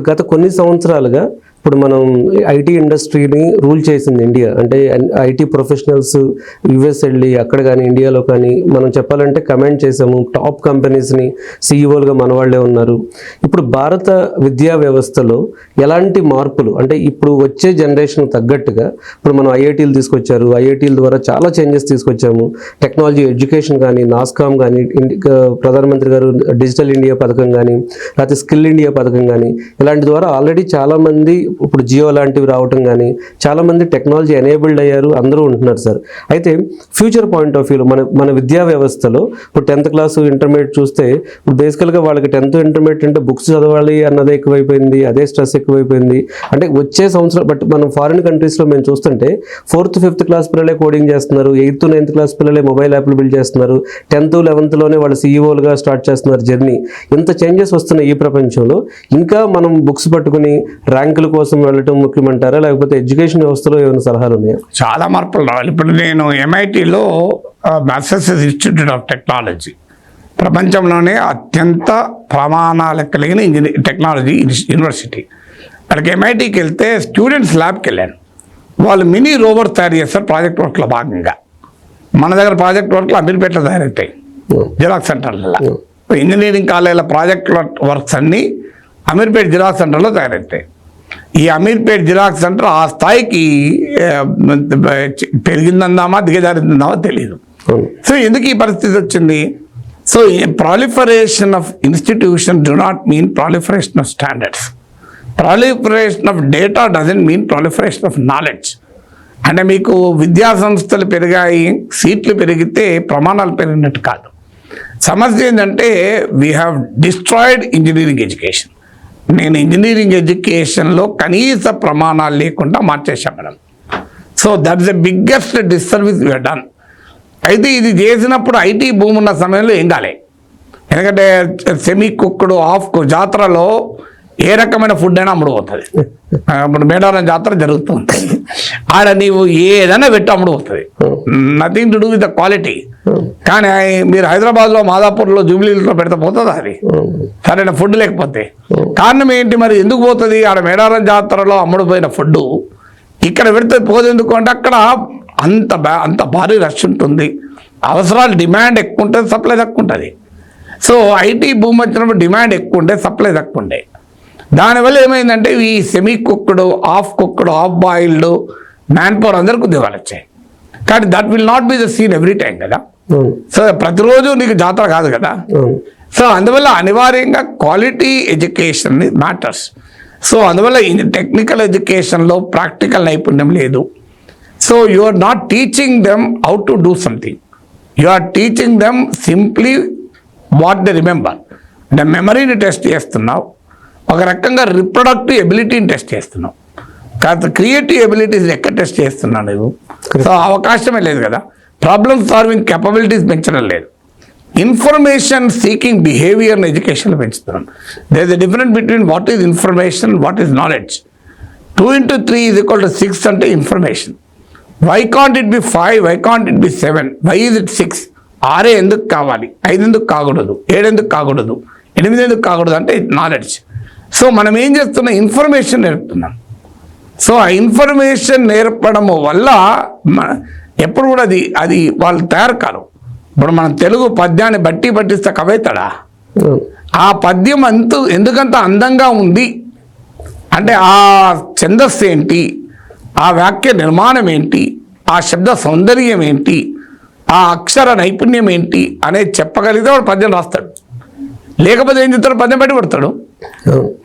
ఇప్పుడు గత కొన్ని సంవత్సరాలుగా ఇప్పుడు మనం ఐటీ ఇండస్ట్రీని రూల్ చేసింది ఇండియా. అంటే ఐటీ ప్రొఫెషనల్స్ యుఎస్ వెళ్ళి అక్కడ కానీ ఇండియాలో కానీ మనం చెప్పాలంటే కమెంట్ చేసాము. టాప్ కంపెనీస్ని సీఈఓలుగా మన వాళ్ళే ఉన్నారు. ఇప్పుడు భారత విద్యా వ్యవస్థలో ఎలాంటి మార్పులు? అంటే ఇప్పుడు వచ్చే జనరేషన్ తగ్గట్టుగా ఇప్పుడు మనం ఐఐటీలు తీసుకొచ్చారు. ఐఐటీల ద్వారా చాలా చేంజెస్ తీసుకొచ్చాము. టెక్నాలజీ ఎడ్యుకేషన్ కానీ నాస్కామ్ కానీ ప్రధానమంత్రి గారు డిజిటల్ ఇండియా పథకం కానీ లేకపోతే స్కిల్ ఇండియా పథకం కానీ ఇలాంటి ద్వారా ఆల్రెడీ చాలామంది ఇప్పుడు జియో లాంటివి రావటం కానీ చాలా మంది టెక్నాలజీ ఎనేబుల్డ్ అయ్యారు అందరూ ఉంటున్నారు సార్. అయితే ఫ్యూచర్ పాయింట్ ఆఫ్ వ్యూలో మన మన విద్యా వ్యవస్థలో ఇప్పుడు టెన్త్ క్లాస్ ఇంటర్మీడియట్ చూస్తే ఇప్పుడు బేసికల్గా వాళ్ళకి టెన్త్ ఇంటర్మీడియట్ అంటే బుక్స్ చదవాలి అన్నదే ఎక్కువైపోయింది అదే స్ట్రెస్ ఎక్కువైపోయింది. అంటే వచ్చే సంవత్సరం బట్ మనం ఫారిన్ కంట్రీస్లో మేము చూస్తుంటే ఫోర్త్ ఫిఫ్త్ క్లాస్ పిల్లలే కోడింగ్ చేస్తున్నారు ఎయిత్ నైన్త్ క్లాస్ పిల్లలే మొబైల్ యాప్లు బిల్డ్ చేస్తున్నారు టెన్త్ లెవెన్త్లోనే వాళ్ళు సీఈఓలుగా స్టార్ట్ చేస్తున్నారు జర్నీ. ఇంత చేంజెస్ వస్తున్న ఈ ప్రపంచంలో. ఇంకా మనం బుక్స్ పట్టుకుని ర్యాంకుల కోసం వెళ్ళటం ముఖ్యమంటారా? లేకపోతే ఎడ్యుకేషన్ వ్యవస్థలో ఏమైనా సలహాలు ఉన్నాయా చాలా మార్పులు రావాలి. ఇప్పుడు నేను ఎంఐటిలో మ్యాసెసెస్ ఇన్స్టిట్యూట్ ఆఫ్ టెక్నాలజీ ప్రపంచంలోనే అత్యంత ప్రమాణాలు కలిగిన ఇంజనీర్ టెక్నాలజీ యూనివర్సిటీ అక్కడికి ఎంఐటికి వెళ్తే స్టూడెంట్స్ ల్యాబ్కి వెళ్ళాను. వాళ్ళు మినీ రోబోట్ తయారు చేస్తారు ప్రాజెక్ట్ వర్క్లో భాగంగా. మన దగ్గర ప్రాజెక్ట్ వర్క్లు అమీర్పేటలో తయారవుతాయి జిరాక్స్ సెంటర్లలో. ఇంజనీరింగ్ కాలేజీల ప్రాజెక్ట్ వర్క్స్ అన్నీ అమీర్పేట్ జిరాక్స్ సెంటర్లో తయారవుతాయి ఈ అమీర్పేట్ జిరాక్స్ సెంటర్ ఆ స్థాయికి పెరిగిందందామా దిగజారిందామా తెలియదు సో ఎందుకు ఈ పరిస్థితి వచ్చింది? So proliferation of institution do not mean proliferation of standards proliferation of data doesn't mean proliferation of knowledge అంటే మీకు విద్యా సంస్థలు పెరిగాయి సీట్లు పెరిగితే ప్రమాణాలు పెరిగినట్టు కాదు. సమస్య ఏంటంటే we have destroyed engineering education నేను ఇంజనీరింగ్ ఎడ్యుకేషన్లో కనీస ప్రమాణాలు లేకుండా మార్చేశాం madam. So that is the biggest disservice you done అయితే ఇది చేసినప్పుడు ఐటీ భూమి ఉన్న సమయంలో ఏం కాలే. ఎందుకంటే సెమీ కుక్కుడు ఆఫ్ జాతరలో ఏ రకమైన ఫుడ్ అయినా అమ్ముడు పోతుంది. ఇప్పుడు మేడారం జాతర జరుగుతుంది. ఆడ నీవు ఏదైనా పెట్టి అమ్ముడు పోతుంది. Nothing to do with the quality కానీ మీరు హైదరాబాద్లో మాదాపూర్లో జూబ్లీలో పెడితే పోతుంది అది? సరైన ఫుడ్ లేకపోతే. కారణం ఏంటి మరి? ఎందుకు పోతుంది? ఆడ మేడారం జాతరలో అమ్ముడుపోయిన ఫుడ్ ఇక్కడ పెడితే పోదెందుకు అంటే అక్కడ అంత అంత భారీ రష్ ఉంటుంది. అవసరాలు డిమాండ్ ఎక్కువ ఉంటుంది సప్లై తక్కువ ఉంటుంది. సో ఐటీ భూమి వచ్చినప్పుడు డిమాండ్ ఎక్కువ ఉండే సప్లై తక్కువ ఉండే. దానివల్ల ఏమైందంటే ఈ semi cooked half cooked half boiled manpower అందరికి ఉద్యోగాలు వచ్చాయి. కానీ that will not be the scene every time కదా. సో ప్రతిరోజు నీకు జాతర కాదు కదా. సో అందువల్ల అనివార్యంగా క్వాలిటీ ఎడ్యుకేషన్ మ్యాటర్స్ సో అందువల్ల టెక్నికల్ ఎడ్యుకేషన్లో ప్రాక్టికల్ నైపుణ్యం లేదు. So you are not teaching them how to do something you are teaching them simply what the remember అంటే మెమరీని టెస్ట్ చేస్తున్నావు. ఒక రకంగా రిప్రొడక్టివ్ ఎబిలిటీని టెస్ట్ చేస్తున్నావు కాదు క్రియేటివ్ ఎబిలిటీస్ ఎక్కడ టెస్ట్ చేస్తున్నావు నువ్వు? సో అవకాశమే లేదు కదా. ప్రాబ్లమ్ సాల్వింగ్ కెపబిలిటీస్ పెంచడం లేదు. ఇన్ఫర్మేషన్ సీకింగ్ బిహేవియర్ని ఎడ్యుకేషన్లో పెంచుతున్నాం. There is difference between what is information what is knowledge two into three is equal to six అంటే information why can't it be five why can't it be seven why is it six ఆరే ఎందుకు కావాలి? ఐదు ఎందుకు కాకూడదు? ఏడు ఎందుకు కాకూడదు? ఎనిమిది ఎందుకు కాకూడదు? అంటే నాలెడ్జ్ సో మనం ఏం చేస్తున్నాం? ఇన్ఫర్మేషన్ నేర్పుతున్నాం. సో ఆ ఇన్ఫర్మేషన్ నేర్పడము వల్ల ఎప్పుడు కూడా అది అది వాళ్ళు తయారు కారు. ఇప్పుడు మనం తెలుగు పద్యాన్ని బట్టి పట్టిస్తే కవైతాడా? ఆ పద్యం అంత ఎందుకంత అందంగా ఉంది? అంటే ఆ ఛందస్సు ఏంటి? ఆ వాక్య నిర్మాణం ఏంటి? ఆ శబ్ద సౌందర్యం ఏంటి? ఆ అక్షర నైపుణ్యం ఏంటి? అనేది చెప్పగలిగితే వాడు పద్యం రాస్తాడు. లేకపోతే ఏం చెప్తాడు? పద్యం బట్టి పడతాడు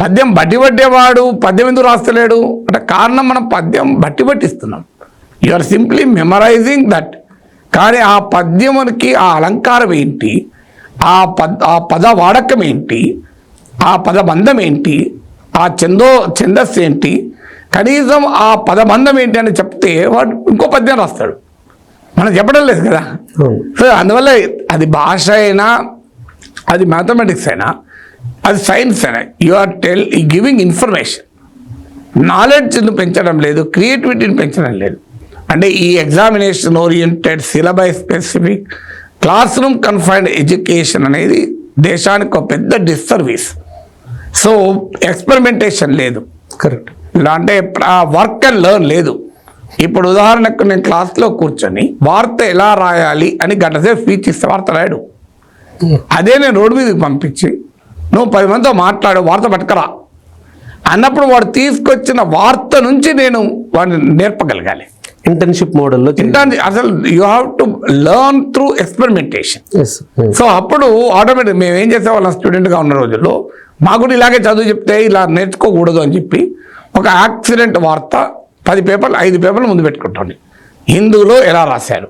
పద్యం బట్టి పట్టేవాడు పద్యం ఎందుకు రాస్తలేడు? అంటే కారణం మనం పద్యం బట్టి పట్టిస్తున్నాం. You are simply memorising that కానీ ఆ పద్యమునికి ఆ అలంకారం ఏంటి? ఆ పద్ ఆ పద వాడకం ఏంటి? ఆ పదబంధం ఏంటి? ఆ చందో ఛందస్సు ఏంటి? కనీసం ఆ పదబంధం ఏంటి అని చెప్తే వాడు ఇంకో పద్యం రాస్తాడు. మనం చెప్పడం లేదు కదా? సో అందువల్ల అది భాష అయినా అది మ్యాథమెటిక్స్ అయినా అది సైన్స్ అయినా యు ఆర్ టెల్ ఈ గివింగ్ ఇన్ఫర్మేషన్ నాలెడ్జ్ను పెంచడం లేదు క్రియేటివిటీని పెంచడం లేదు. అంటే ఈ examination oriented syllabi specific classroom confined education అనేది దేశానికి ఒక పెద్ద డిస్సర్వీస్ సో ఎక్స్పెరిమెంటేషన్ లేదు. కరెక్ట్ ఇలా అంటే వర్క్ అండ్ లెర్న్ లేదు. ఇప్పుడు ఉదాహరణకు నేను క్లాస్లో కూర్చొని వార్త ఎలా రాయాలి అని గంట సేపు స్పీచ్ ఇస్తే వార్త రాయడు. అదే నేను రోడ్డు మీదకి పంపించి నువ్వు పది మందితో మాట్లాడు వార్త పట్టుకరా. అన్నప్పుడు వాడు తీసుకొచ్చిన వార్త నుంచి నేను వాడిని నేర్పగలగాలి. ఇంటర్న్షిప్ మోడల్లో ఇంటాన్ని అసలు you have to learn through experimentation so అప్పుడు ఆటోమేటిక్ మేము ఏం చేసేవాళ్ళం స్టూడెంట్గా ఉన్న రోజుల్లో మాకు కూడా ఇలాగే చదువు చెప్తే ఇలా నేర్చుకోకూడదు అని చెప్పి ఒక యాక్సిడెంట్ వార్త పది పేపర్లు ఐదు పేపర్లు ముందు పెట్టుకుంటాండి. హిందూలో ఎలా రాశారు?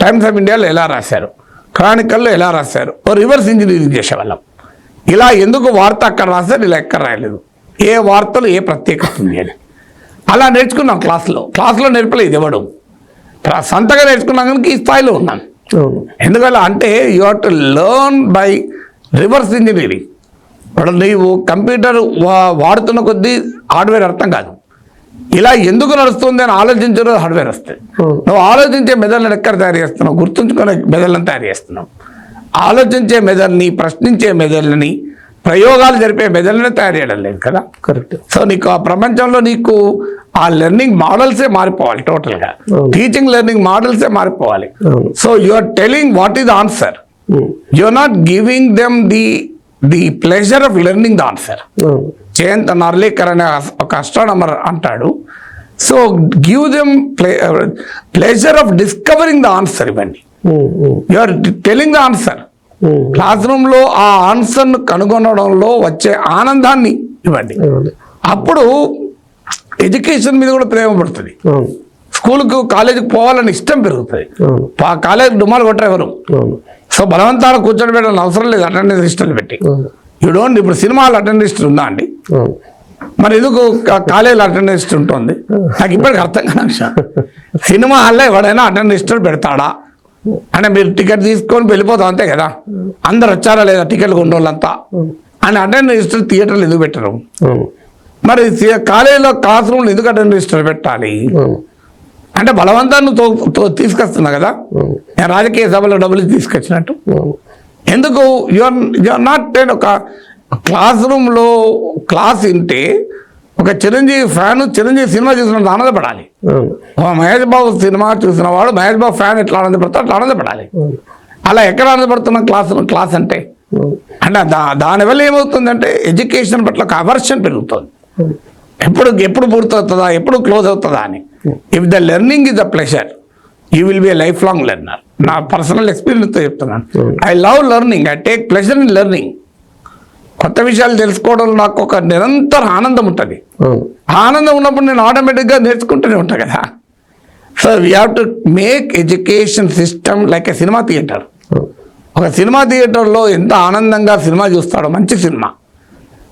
టైమ్స్ ఆఫ్ ఇండియాలో ఎలా రాశారు? క్రానికల్లో ఎలా రాశారు? రివర్స్ ఇంజనీరింగ్ చేసేవాళ్ళం. ఇలా ఎందుకు వార్త అక్కడ రాశారు ఇలా ఎక్కడ రాయలేదు? ఏ వార్తలు ఏ ప్రత్యేకత ఉంది అని. అలా నేర్చుకున్నాం క్లాస్లో. క్లాస్లో నేర్పలేదు ఇవ్వడు సొంతగా నేర్చుకున్నాం కనుక ఈ స్థాయిలో ఉన్నాను ఎందువల్ల అంటే you have to learn by reverse engineering ఇప్పుడు నీవు కంప్యూటర్ వా- వాడుతున్న కొద్దీ హార్డ్వేర్ అర్థం కాదు. ఇలా ఎందుకు నడుస్తుంది అని ఆలోచించడం హార్డ్వేర్ వస్తుంది. నువ్వు ఆలోచించే మెదళ్ళని ఎక్కడ తయారు చేస్తున్నావు? గుర్తుంచుకునే మెదళ్ళని తయారు చేస్తున్నావు. ఆలోచించే మెదళ్ళని ప్రశ్నించే మెదళ్ళని ప్రయోగాలు జరిపే మెదళ్ళని తయారు చేయడం లేదు కదా? కరెక్ట్ సో నీకు ఆ ప్రపంచంలో నీకు ఆ లెర్నింగ్ మోడల్సే మారిపోవాలి టోటల్గా. టీచింగ్ లెర్నింగ్ మోడల్సే మారిపోవాలి. So you are telling what is answer. You are not giving them the the pleasure of learning the answer Jayant Narlikar అనే ఒక అస్ట్రానమర్ అంటాడు. So give them pleasure of discovering the answer um, you are telling the answer. Class రూమ్లో ఆ ఆన్సర్ను కనుగొనడంలో వచ్చే ఆనందాన్ని ఇవ్వండి. అప్పుడు ఎడ్యుకేషన్ మీద కూడా ప్రేమ పడుతుంది. స్కూల్కు కాలేజీకి పోవాలని ఇష్టం పెరుగుతుంది. అవును. ఆ కాలేజీ డుమాలు అవును. సో బలవంతాన కూర్చొని పెట్టాలని అవసరం లేదు అటెండెన్స్ లిస్టులు పెట్టి. డోంట్ ఇప్పుడు సినిమాలు అటెండెన్స్ లిస్ట్ ఉందా అండి? మరి ఎందుకు కాలేజీలో అటెండెన్స్ ఉంటుంది? నాకు ఇప్పటికి అర్థం కాని విషయం. సినిమా హాల్లో ఎవడైనా అటెండెన్స్ పెడతాడా? అంటే మీరు టికెట్ తీసుకొని వెళ్ళిపోతాం అంతే కదా? అందరు వచ్చారా లేదా టికెట్లు కొన్న వాళ్ళంతా అని అటెండెన్స్ లిస్ట్ థియేటర్లు ఎందుకు పెట్టరు? మరి కాలేజీలో క్లాస్ రూమ్లు ఎందుకు అటెండెన్స్ లిస్టులు పెట్టాలి? అంటే బలవంతాన్ని తీసుకొస్తున్నా కదా? నేను రాజకీయ సభలో డబ్బులు తీసుకొచ్చినట్టు. ఎందుకు? యువర్ యువర్ నాట్ నేను ఒక క్లాస్ రూమ్లో క్లాస్ వింటే ఒక చిరంజీవి ఫ్యాన్ చిరంజీవి సినిమా చూసినంత ఆనందపడాలి. మహేష్ బాబు సినిమా చూసిన వాడు మహేష్ బాబు ఫ్యాన్ ఎట్లా ఆనందపడతాడు అట్లా ఆనందపడాలి. అలా ఎక్కడ ఆనందపడుతున్న క్లాస్ క్లాస్ అంటే? అంటే దా దానివల్ల ఏమవుతుందంటే ఎడ్యుకేషన్ పట్ల ఒక అవర్షన్ పెరుగుతుంది. ఎప్పుడు ఎప్పుడు పూర్తవుతుందా ఎప్పుడు క్లోజ్ అవుతుందా అని. If the learning is the pleasure you will be a life long learner నా పర్సనల్ ఎక్స్పీరియన్స్తో చెప్తున్నాను. I love learning I take pleasure in learning కొత్త విషయాలు తెలుసుకోవడంలో నాకు ఒక నిరంతర ఆనందం ఉంటుంది. అవును ఆనందం ఉన్నప్పుడు నేను ఆటోమేటిక్గా నేర్చుకుంటూనే ఉంటాను కదా. So we have to make education system like a cinema theatre ఒక సినిమా థియేటర్లో ఎంత ఆనందంగా సినిమా చూస్తాడో మంచి సినిమా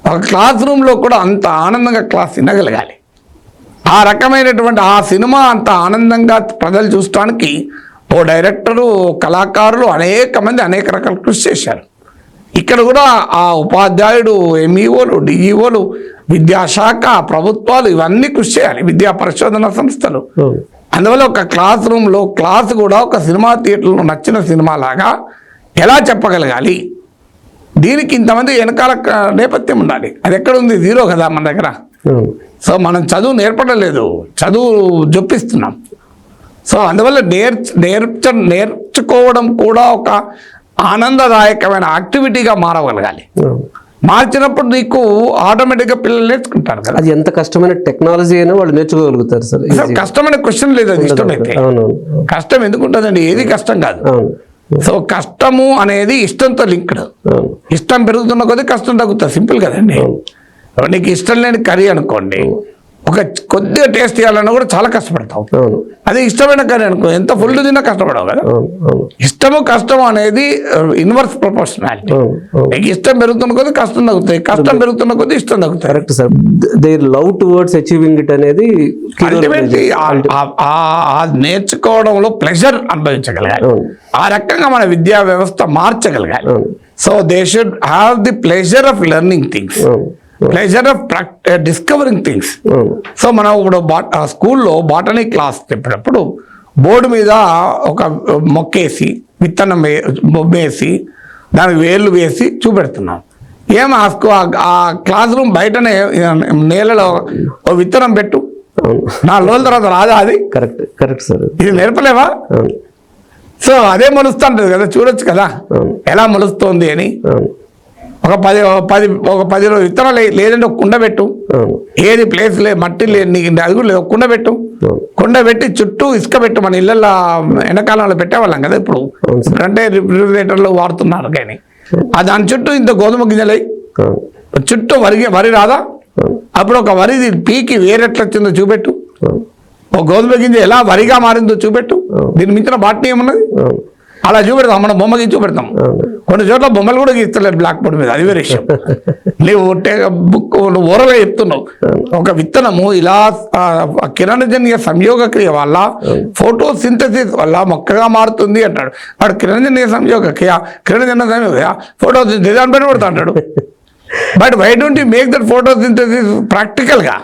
ఒక క్లాస్ రూమ్లో కూడా అంత ఆనందంగా క్లాస్ వినగలగాలి ఆ రకమైనటువంటి ఆ సినిమా అంత ఆనందంగా ప్రజలు చూడటానికి ఓ డైరెక్టరు ఓ కళాకారులు అనేక మంది అనేక రకాల కృషి చేశారు. ఇక్కడ కూడా ఆ ఉపాధ్యాయుడు ఎంఈఓలు డిఈఓలు విద్యాశాఖ ప్రభుత్వాలు ఇవన్నీ కృషి చేయాలి. విద్యా పరిశోధన సంస్థలు. అందువల్ల ఒక క్లాస్ రూమ్లో క్లాస్ కూడా ఒక సినిమా థియేటర్లో నచ్చిన సినిమా లాగా ఎలా చెప్పగలగాలి? దీనికి ఇంతమంది వెనకాల నేపథ్యం ఉండాలి. అది ఎక్కడ ఉంది జీరో కదా మన దగ్గర. సో మనం చదువు నేర్పడం లేదు చదువు జొప్పిస్తున్నాం. సో అందువల్ల నేర్చ నేర్చ నేర్చుకోవడం కూడా ఒక ఆనందదాయకమైన యాక్టివిటీగా మారగలగాలి. మార్చినప్పుడు నీకు ఆటోమేటిక్గా పిల్లలు నేర్చుకుంటారు కదా. అది ఎంత కష్టమైన టెక్నాలజీ అయినా వాళ్ళు నేర్చుకోగలుగుతారు సార్. కష్టమైన క్వశ్చన్ లేదు అది ఇష్టమైతే కష్టం ఎందుకు ఉంటుందండి ఏది కష్టం కాదు. సో కష్టము అనేది ఇష్టంతో లింక్డ్. ఇష్టం పెరుగుతున్న కొద్దీ కష్టం తగ్గుతుంది. సింపుల్ కదండి. నీకు ఇష్టం లేని కర్రీ అనుకోండి ఒక కొద్దిగా టేస్ట్ చేయాలన్నా కూడా చాలా కష్టపడతావు. అదే ఇష్టమైన కర్రీ అనుకో ఎంత ఫుల్ తిన్నా కష్టపడవు కదా. ఇష్టము కష్టం అనేది ఇన్వర్స్ ప్రపోర్షనాలిటీ అవును అవును. నీకు ఇష్టం పెరుగుతున్న కొద్దీ కష్టం తగ్గుతాయి కష్టం పెరుగుతున్న కొద్దీ ఇష్టం తగ్గుతాయి. Correct sir their love towards achieving it అనేది నేర్చుకోవడంలో ప్లెజర్ అనుభవించగలగాలి. ఆ రకంగా మన విద్యా వ్యవస్థ మార్చగలగాలి. So they should have the pleasure of learning things pleasure of discovering things so మనం ఇప్పుడు స్కూల్లో బాటనీ క్లాస్ చెప్పినప్పుడు బోర్డు మీద ఒక మొక్కేసి విత్తనం బొమ్మేసి దానికి వేళ్ళు వేసి చూపెడుతున్నాం. ఏం ఆ స్కూ- ఆ- క్లాస్ రూమ్ బయటనే నేలలో ఓ విత్తనం పెట్టు. నాలుగు రోజుల తర్వాత రాదా అది? Correct correct sir. ఇది నేర్పలేవా? సో అదే మొలుస్తుంటది కదా చూడొచ్చు కదా. ఎలా మొలుస్తోంది అని. ఒక పది పది ఒక పది రోజులు విత్తనాలు లేదంటే ఒక కుండ పెట్టు. ఏది ప్లేస్ లే మట్టి లేదు నీకు అది కూడా లేదు కుండ పెట్టు. కుండ పెట్టి చుట్టూ ఇసుక పెట్టు మన ఇళ్ళల్లో ఎండాకాలంలో పెట్టేవాళ్ళం కదా ఇప్పుడు. ఇప్పుడంటే రిఫ్రిజిరేటర్లు వాడుతున్నారు కానీ. ఆ దాని చుట్టూ ఇంత గోధుమ గింజలై చుట్టూ వరి వరి రాదా? అప్పుడు ఒక వరి పీకి వేరెట్లా వచ్చిందో చూపెట్టు. ఒక గోధుమ గింజ ఎలా వరిగా మారిందో చూపెట్టు. దీని మించిన బాట్నీ ఏమున్నది? అలా చూపెడతాం మనం బొమ్మ గీసి చూపెడతాం కొన్ని చోట్ల బొమ్మలు కూడా గీస్తలేరు బ్లాక్ బోర్డ్ మీద అది వేరే విషయం. నీవు టే- బుక్ నువ్వు ఓరగా చెప్తున్నావు. ఒక విత్తనము ఇలా కిరణజన్య సంయోగ క్రియ వల్ల ఫోటో సింథసిస్ వల్ల మొక్కగా మారుతుంది అంటాడు. వాడు కిరణజన్య సంయోగ క్రియ కిరణజన్య సంయోగ ఫోటో పని పడుతూ అంటాడు. But why don't you make that photosynthesis ప్రాక్టికల్గా?